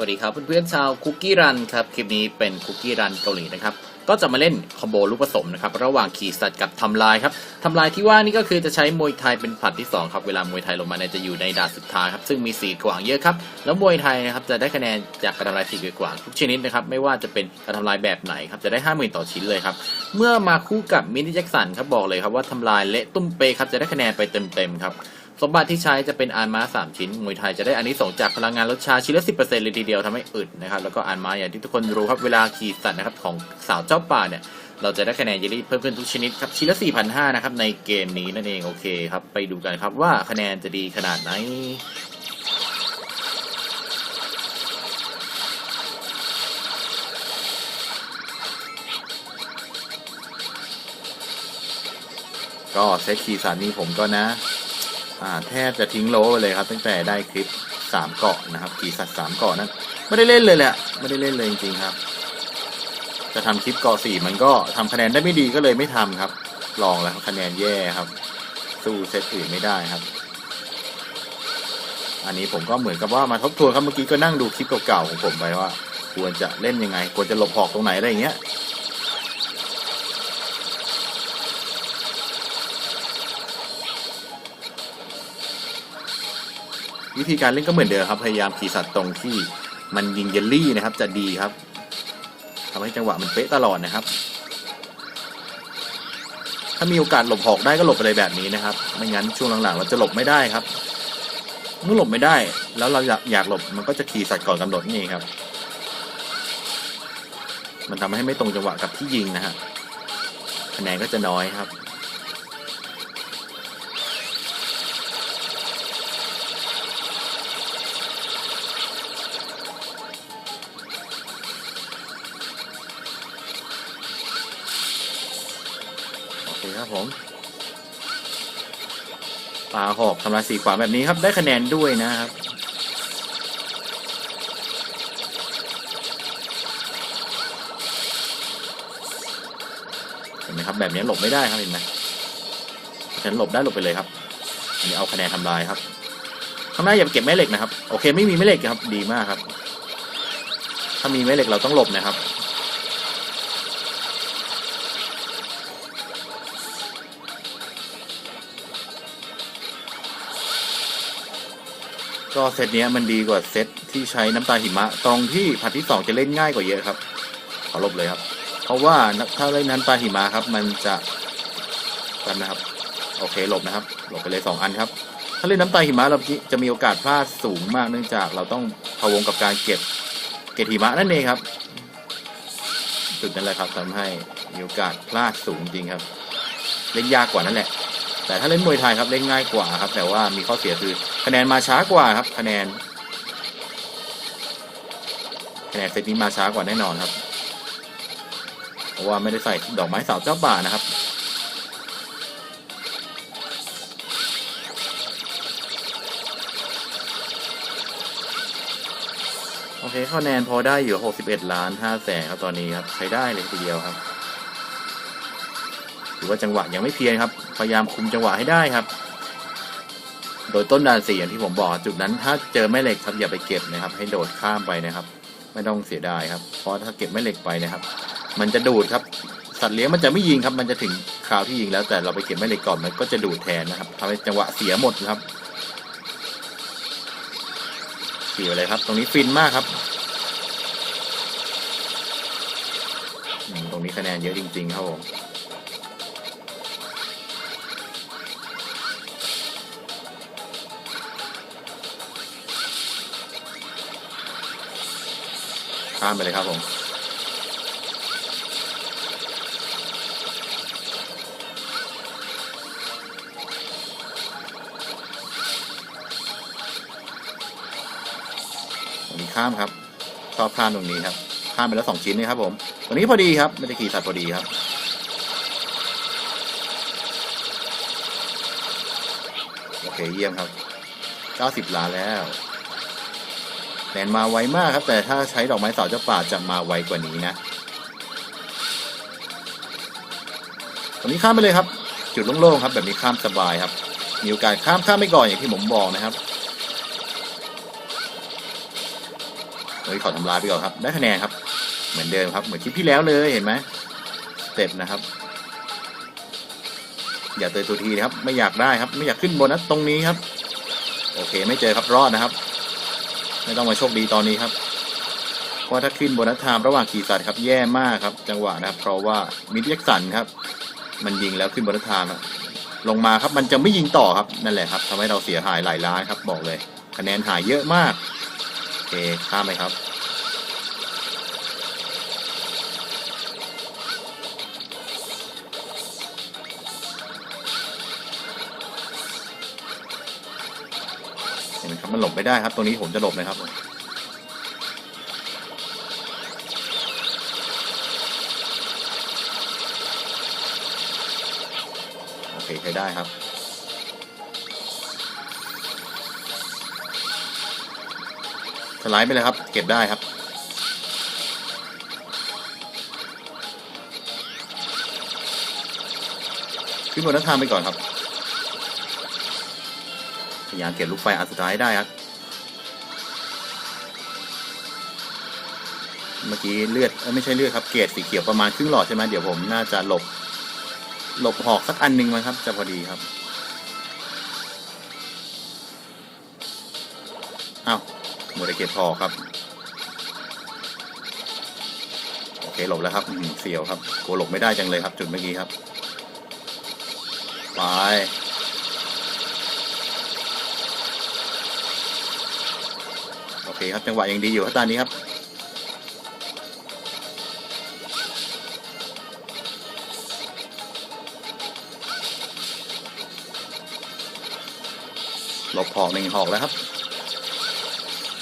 วัสดีครับเพื่อนๆชาวคุกกี้รันครับคลิปนี้เป็นคุกกี้รันเกาหลีนะครับก็จะมาเล่นคอมโบลูกผสมนะครับระหว่างขี่สัตว์กับทำลายครับทำลายที่ว่านี่ก็คือจะใช้มวยไทยเป็นผัดที่สองครับเวลามวยไทยลงมาเนี่ยจะอยู่ในดาดสุดท้ายครับซึ่งมีสีกว่างเยอะครับแล้วมวยไทยนะครับจะได้คะแนนจากการทำลายสีกว่างทุกชนิดนะครับไม่ว่าจะเป็นการทำลายแบบไหนครับจะได้ห้าหมื่นต่อชิ้นเลยครับเมื่อมาคู่กับมินิแจ็คสันครับบอกเลยครับว่าทำลายเละตุ้มเปครับจะได้คะแนนไปเต็มๆครับ สมบัติที่ใช้จะเป็นอานม้า3ชิ้นมวยไทยจะได้อันนี้ส่งจากพลังงานลดชาชิ้นละ10%เลยทีเดียวทำให้อึดนะครับแล้วก็อานม้าอย่างที่ทุกคนรู้ครับเวลาขี่สัตว์นะครับของสาวเจ้าป่าเนี่ยเราจะได้คะแนนเยลลี่เพิ่มขึ้นทุกชนิดครับชิ้นละ4,500นะครับในเกมนี้นั่นเองโอเคครับไปดูกันครับว่าคะแนนจะดีขนาดไหนก็เซตขี่สัตว์นี้ผมก็นะ แทบจะทิ้งโลไปเลยครับ ตั้งแต่ได้คลิปสามเกาะนะครับขี่สัตว์สามเกาะนั้นไม่ได้เล่นเลยแหละ ไม่ได้เล่นเลยจริงๆครับ จะทำคลิปเกาะสี่มันก็ทำคะแนนได้ไม่ดีก็เลยไม่ทำครับ ลองแล้วคะแนนแย่ครับ สู้เซตอื่นไม่ได้ครับ อันนี้ผมก็เหมือนกับว่ามาทบทวนครับเมื่อกี้ก็นั่งดูคลิปเก่าๆของผมไปว่า ควรจะเล่นยังไง ควรจะหลบหอกตรงไหนอะไรอย่างเงี้ย วิธีการเล่นก็เหมือนเดิมครับ พยายามขี่สัตว์ตรงที่มันยิงเยลลี่นะครับ จะดีครับทำให้จังหวะมันเป๊ะตลอดนะครับ ถ้ามีโอกาสหลบหอกได้ก็หลบไปเลยแบบนี้นะครับ ไม่งั้นช่วงหลังๆเราจะหลบไม่ได้ครับ เมื่อหลบไม่ได้ แล้วเราอยากอยากหลบมันก็จะขี่สัตว์ก่อนกำหนดนี่เองครับ มันทำให้ไม่ตรงจังหวะกับที่ยิงนะฮะคะแนนก็จะน้อยครับ เคครับผมปลาหอกทำลายสีขวาแบบนี้ครับ ได้คะแนนด้วยนะครับ เห็นไหมครับ แบบนี้หลบไม่ได้ครับเห็นไหมฉันหลบได้หลบไปเลยครับ อันนี้เอาคะแนนทำลายครับข้างหน้าอย่าเก็บแม่เหล็กนะครับ โอเคไม่มีแม่เหล็กครับ ดีมากครับ ถ้ามีแม่เหล็กเราต้องหลบนะครับ ก็เซตเนี้ยมันดีกว่าเซตที่ใช้น้ำตาหิมะ ตรงที่ผัดที่สองจะเล่นง่ายกว่าเยอะครับ ขอลบเลยครับ เพราะว่าถ้าเล่นน้ำตาหิมะครับ มันจะกันนะครับ โอเคหลบนะครับ หลบไปเลยสองอันครับ ถ้าเล่นน้ำตาหิมะเราจะมีโอกาสพลาดสูงมากเนื่องจากเราต้องพะวงกับการเก็บเก็บหิมะนั่นเองครับจุดนั้นแหละครับทำให้มีโอกาสพลาดสูงจริงครับ เล่นยากกว่านั่นแหละ แต่ถ้าเล่นมวยไทยครับเล่นง่ายกว่าครับ แต่ว่ามีข้อเสียคือคะแนนมาช้ากว่าครับ คะแนน คะแนนเซตนี้มาช้ากว่าแน่นอนครับ เพราะว่าไม่ได้ใส่ดอกไม้สาวเจ้าป่านะครับโอเคคะแนนพอได้อยู่ 61 ล้าน5แสนครับตอนนี้ครับ ใช้ได้เลยทีเดียวครับ ถือว่าจังหวะยังไม่เพียนครับ พยายามคุมจังหวะให้ได้ครับ โดยต้นดานสี่อย่างที่ผมบอกจุดนั้น ถ้าเจอแม่เหล็กครับอย่าไปเก็บนะครับ ให้โดดข้ามไปนะครับ ไม่ต้องเสียดายครับ เพราะถ้าเก็บแม่เหล็กไปนะครับ มันจะดูดครับ สัตว์เลี้ยงมันจะไม่ยิงครับ มันจะถึงคราวที่ยิงแล้วแต่เราไปเก็บแม่เหล็กก่อนมันก็จะดูดแทนนะครับทำให้จังหวะเสียหมดครับเสียเลยครับ ตรงนี้ฟินมากครับตรงนี้คะแนนเยอะจริงๆครับผม ข้ามไปเลยครับผมตรงนี้ข้ามครับชอบข้ามตรงนี้ครับ ข้ามไปแล้วสองชิ้นนี่ครับผมตรงนี้พอดีครับไม่ได้ขี่สัตว์พอดีครับโอเคเยี่ยมครับ 90ล้านแล้ว แนนมาไวมากครับ แต่ถ้าใช้ดอกไม้สาวเจ้าป่าจะมาไวกว่านี้นะตรงนี้ข้ามไปเลยครับ จุดโล่งๆครับ แบบนี้ข้ามสบายครับ มีโอกาสข้ามข้ามไม่ก่อนอย่างที่ผมบอกนะครับตฮ้ยขอทำลายไปก่อนครับ ได้คะแนนครับ เหมือนเดิมครับ เหมือนคลิปที่แล้วเลยเห็นไหมสเต็ปนะครับ อย่าเตยตัวทีนะครับ ไม่อยากได้ครับ ไม่อยากขึ้นบนนะตรงนี้ครับ โอเค ไม่เจอครับรอดนะครับ ไม่ต้องมาโชคดีตอนนี้ครับ เพราะถ้าขึ้นบนนัทามระหว่างขี่สัตว์ครับแย่มากครับ จังหวะนะครับ เพราะว่ามิดเล็กสันครับ มันยิงแล้วขึ้นบนนัทามอะลงมาครับมันจะไม่ยิงต่อครับนั่นแหละครับทำให้เราเสียหายหลายล้านครับ บอกเลย คะแนนหายเยอะมากโอเคข้ามไปครับ ห็นไหมครับมันหลบไม่ได้ครับ ตรงนี้ผมจะหลบนะครับโอเคใช้ได้ครับสไลด์ไปเลยครับ เก็บได้ครับขึ้นบนนักทางไปก่อนครับ พยายามเก็บลูกไฟอันสุดท้ายให้ได้ครับ เมื่อกี้เลือดไม่ใช่เลือดครับ เกรดสีเขียวประมาณครึ่งหลอดใช่ไหมเดี๋ยวผมน่าจะหลบ หลบหอกสักอันหนึ่งมั้งครับ จะพอดีครับอ้าวหมดเก็บหอครับโอเคหลบแล้วครับหือเสียวครับโกหลบไม่ได้จังเลยครับ จุดเมื่อกี้ครับ ไป โอ เคครับจังหวะยังดีอยู่ครับตอนนี้ครับหลบหอกหนึ่งหอกแล้วครับ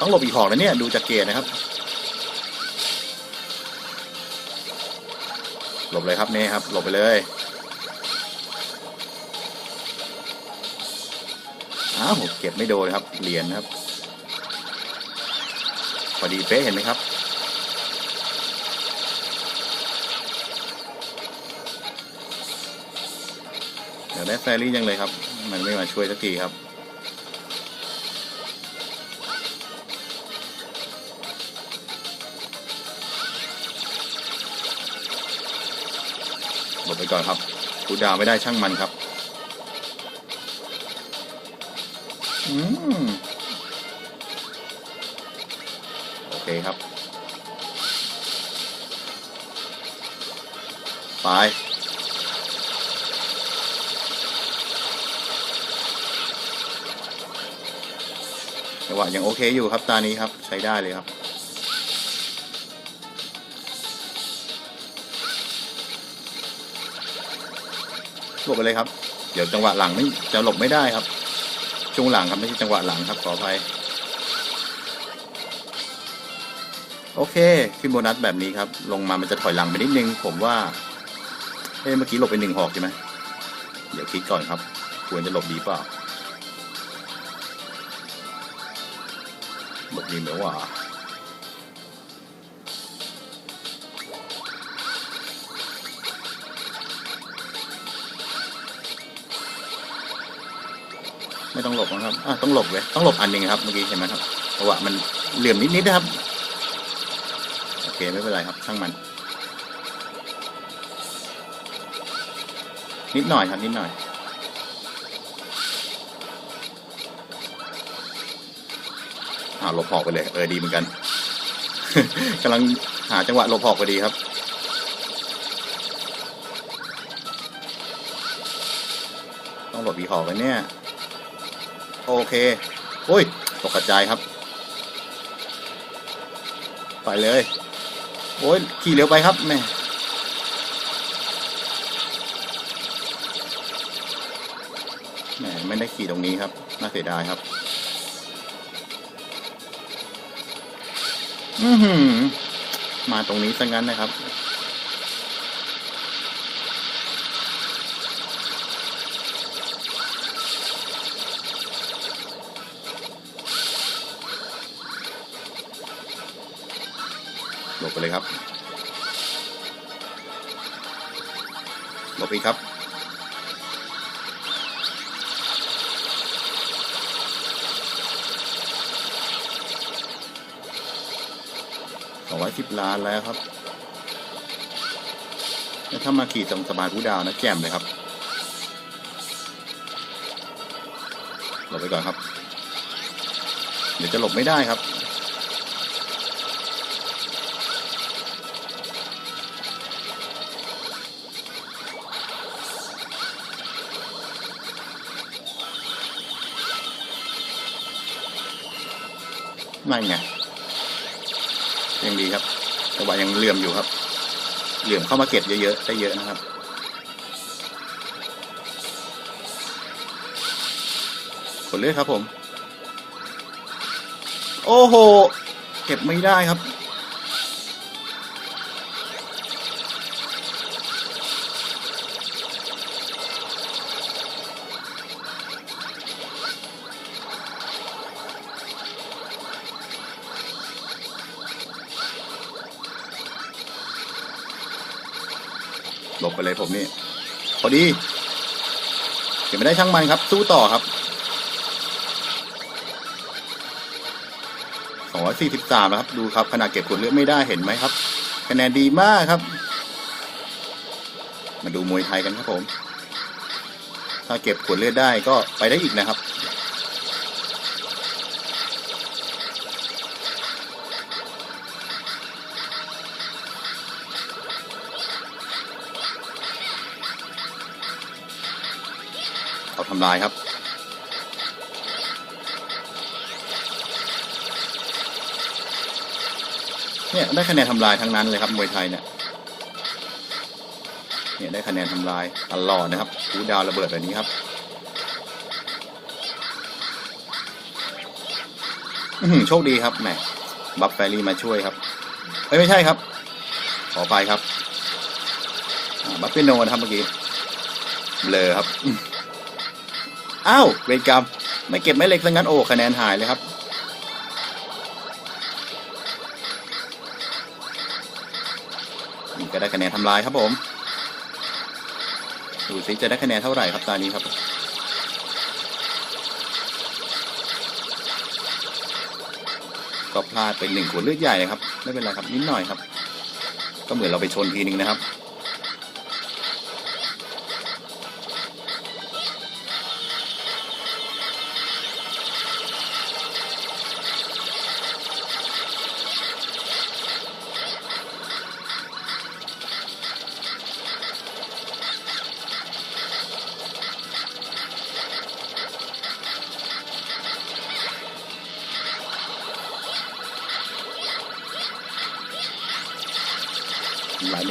ต้องหลบอีกหอกแล้วเนี่ยดูจากเกตนะครับ หลบเลยครับนี่ครับหลบไปเลยอ้าวเก็บไม่โดนครับเหรียญครับ พอดีเป๊ะเห็นไหมครับ เดี๋ยวได้แฟรี่ยังเลยครับ มันไม่มาช่วยสักทีครับหลบไปก่อนครับกูดาวไม่ได้ช่างมันครับ อืม เคครับ ไป จังหวะยังโอเคอยู่ครับตานี้ครับใช้ได้เลยครับหลบไปเลยครับ เดี๋ยวจังหวะหลังไม่จะหลบไม่ได้ครับช่วงหลังครับไม่ใช่จังหวะหลังครับขออภัย โอเค ขึ้นโบนัสแบบนี้ครับ ลงมามันจะถอยหลังไปนิดนึง ผมว่า เอ้เมื่อกี้หลบไปหนึ่งหอกใช่ไหม เดี๋ยวคิดก่อนครับ ควรจะหลบดีเปล่าหลบดีไหมว่าไม่ต้องหลบนะครับอะต้องหลบเลย ต้องหลบอันหนึ่งครับ เมื่อกี้เห็นไหมครับเพราะว่ามันเหลื่อมนิดๆนะครับ ไม่เป็นไรครับ ช่างมัน นิดหน่อยครับ นิดหน่อย อ่าหลบหอกไปเลย เออ ดีเหมือนกัน กำลังหาจังหวะหลบหอกพอดีครับต้องหลบอีหอกกันเนี่ย โอเค โอ้ย ตกกระจายครับ ไปเลย โอ้ยขี่เร็วไปครับแม่แม่ไม่ได้ขี่ตรงนี้ครับ น่าเสียดายครับ อือหือมาตรงนี้ซะงั้นนะครับ หลบไปเลยครับหลบอีกครับโองร้อยสิบล้านแล้วครับแล้วถ้ามาขี่ตรงสะพานผู้ดาวนะแจ่มเลยครับหลบไปก่อนครับ เดี๋ยวจะหลบไม่ได้ครับ นั่นไงยังดีครับแต่ว่ายังเหลื่อมอยู่ครับ เหลื่อมเข้ามาเก็บเยอะๆได้เยอะนะครับ ผลเลือดครับผม โอ้โห เก็บไม่ได้ครับ เลยผมนี่พอดีเก็บไม่ได้ช่างมันครับ สู้ต่อครับ243แล้วครับ ดูครับขนาดเก็บผลเลือดไม่ได้เห็นไหมครับคะแนนดีมากครับ มาดูมวยไทยกันครับผม ถ้าเก็บผลเลือดได้ก็ไปได้อีกนะครับ เอาทำลายครับเนี่ยได้คะแนนทำลายทั้งนั้นเลยครับมวยไทยเนี่ยเนี่ยได้คะแนนทำลายตลอดนะครับหูดาวระเบิดแบบนี้ครับอืโชคดีครับแหมบัฟแฟรี่มาช่วยครับเอ้ยไม่ใช่ครับ ขอไปครับบัฟเปียโนนะครับเมื่อกี้เบลอครับ อ้าวเวรกรรมไม่เก็บไม่เล็กซะงั้นโอ้คะแนนหายเลยครับ นี่ก็ได้คะแนนทำลายครับผมดูสิจะได้คะแนนเท่าไหร่ครับตอนนี้ครับก็พลาดเป็นหนึ่งขวดเลือดใหญ่นะครับไม่เป็นไรครับนิดหน่อยครับ ก็เหมือนเราไปชนทีนึงนะครับ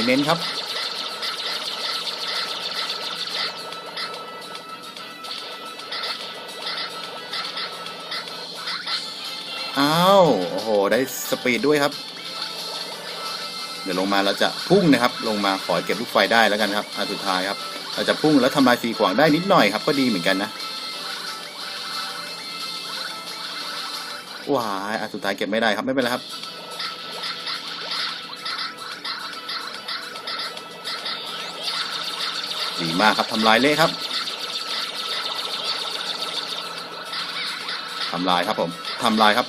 เน้นๆครับ อ้าว โอ้โห ได้สปีดด้วยครับ เดี๋ยวลงมาเราจะพุ่งนะครับ ลงมาขอเก็บลูกไฟได้แล้วกันครับอันสุดท้ายครับ เราจะพุ่งแล้วทำลายสีขวางได้นิดหน่อยครับ ก็ดีเหมือนกันนะว้ายอันสุดท้ายเก็บไม่ได้ครับไม่เป็นไรครับ ดีมากครับทำลายเละครับทำลายครับผมทำลายครับ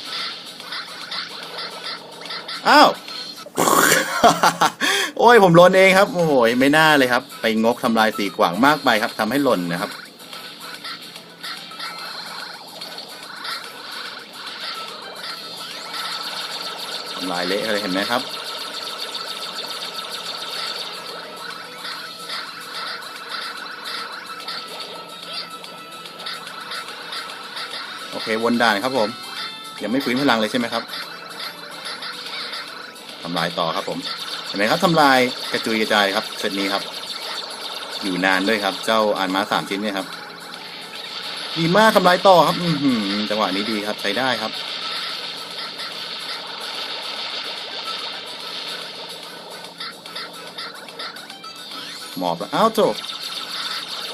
อ้าว โอ้ยผมหล่นเองครับ โอ้โหไม่น่าเลยครับ ไปงกทำลายสีขวางมากไปครับทำให้หล่นนะครับ ทำลายเละเลยเห็นไหมครับ เควนด่านครับผม ยังไม่ฟื้นพลังเลยใช่ไหมครับทำลายต่อครับผมเห็นไหมครับทำลายกระจุยกระจายครับเซตนี้ครับ อยู่นานด้วยครับ เจ้าอานม้าสามชิ้นเนี่ยครับดีมากทำลายต่อครับ อืจังหวะนี้ดีครับใช้ได้ครับหมอบแล้วอ้าวโจบ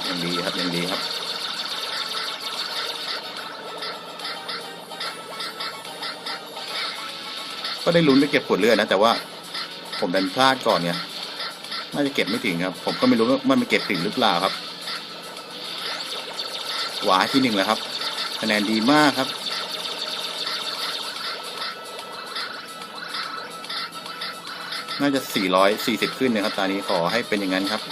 ยังดีครับยังดีครับ ก็ได้ลุ้นไปเก็บผลเลือดนะ แต่ว่าผมดันพลาดก่อนเนี่ยน่าจะเก็บไม่ถึงครับ ผมก็ไม่รู้ว่ามันเก็บถึงหรือเปล่าครับ หวาที่หนึ่งแล้วครับคะแนนดีมากครับน่าจะ 440 ขึ้นนะครับ ตอนนี้ขอให้เป็นอย่างนั้นครับ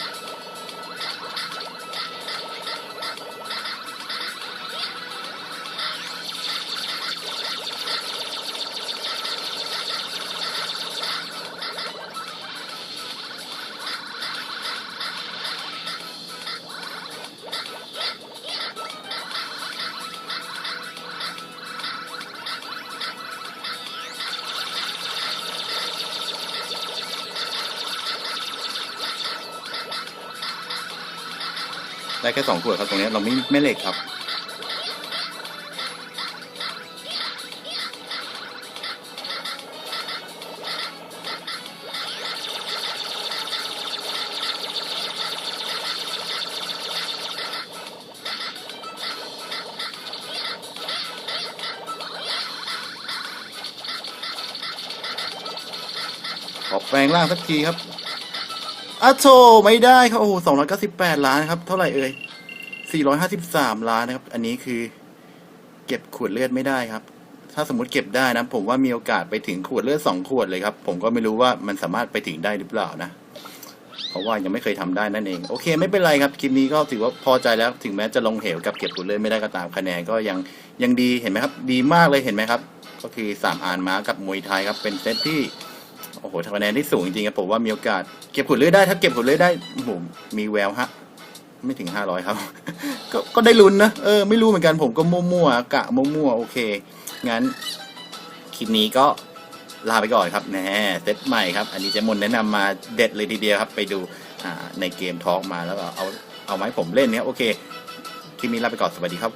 ได้แค่สองขวดครับตรงนี้เราไม่ไม่เหล็กครับ ขอแปลงร่างสักทีครับ อะโชไม่ได้ครับโอ้โหสองร้อยเก้าสิบแปดล้านครับ เท่าไหร่เอ่ยสี่ร้อยห้าสิบสามล้านนะครับ อันนี้คือ เก็บขวดเลือดไม่ได้ครับ ถ้าสมมติเก็บได้นะ ผมว่ามีโอกาสไปถึงขวดเลือดสองขวดเลยครับ ผมก็ไม่รู้ว่ามันสามารถไปถึงได้หรือเปล่านะเพราะว่ายังไม่เคยทำได้นั่นเองโอเค ไม่เป็นไรครับคลิปนี้ก็ถือว่าพอใจแล้ว ถึงแม้จะลงเหวกับเก็บขวดเลือดไม่ได้ก็ตามคะแนนก็ยังยังดีเห็นไหมครับ ดีมากเลยเห็นไหมครับ ก็คือสามอานม้ากับมวยไทยครับเป็นเซตที่ โอ้โหทำคะแนนที่สูงจริงๆครับผมว่ามีโอกาสเก็บผลเลือดได้ ถ้าเก็บผลเลือดได้โอ้โหมีแววฮะ ไม่ถึงห้าร้อยครับ ก็ก็ได้ลุ้นนะเออไม่รู้เหมือนกันผมก็มั่วๆกะมั่วๆโอเค งั้นคลิปนี้ก็ลาไปก่อนครับแน่เซตใหม่ครับ อันนี้เจมนแนะนำมาเด็ดเลยทีเดียวครับ ไปดูอ่าในเกมทอล์กมาแล้วก็เอาเอาไม้ผมเล่นเนี่ยโอเค คลิปนี้ลาไปก่อนสวัสดีครับ